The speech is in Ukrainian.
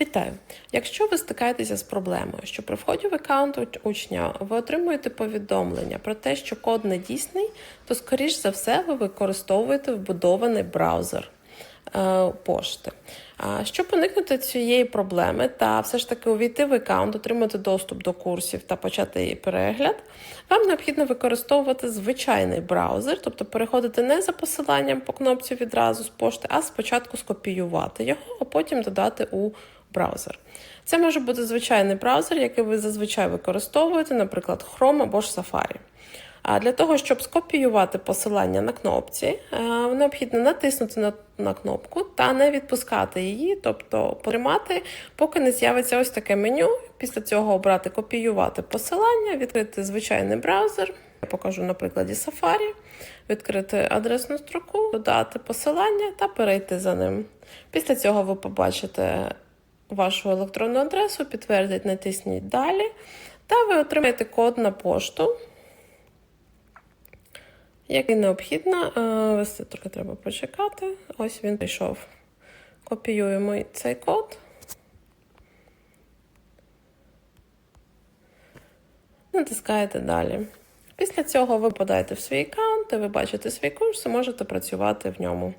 Вітаю! Якщо ви стикаєтеся з проблемою, що при вході в аккаунт учня ви отримуєте повідомлення про те, що код не дійсний, то скоріш за все ви використовуєте вбудований браузер пошти. А Щоб уникнути цієї проблеми та все ж таки увійти в аккаунт, отримати доступ до курсів та почати її перегляд, вам необхідно використовувати звичайний браузер, тобто переходити не за посиланням по кнопці відразу з пошти, а спочатку скопіювати його, а потім додати у браузер. Це може бути звичайний браузер, який ви зазвичай використовуєте, наприклад, Chrome або ж Safari. А для того, щоб скопіювати посилання на кнопці, е, необхідно натиснути на, на кнопку та не відпускати її, тобто потримати, поки не з'явиться ось таке меню. Після цього обрати копіювати посилання, відкрити звичайний браузер. Я покажу на прикладі Safari, відкрити адресну строку, додати посилання та перейти за ним. Після цього ви побачите вашу електронну адресу, підтвердить, натисніть далі, та ви отримаєте код на пошту який необхідно вести ввести, трохи треба почекати. Ось він прийшов. Копіюємо цей код. Натискаєте далі. Після цього ви подаєте в свій аккаунт, і ви бачите свій курс і можете працювати в ньому.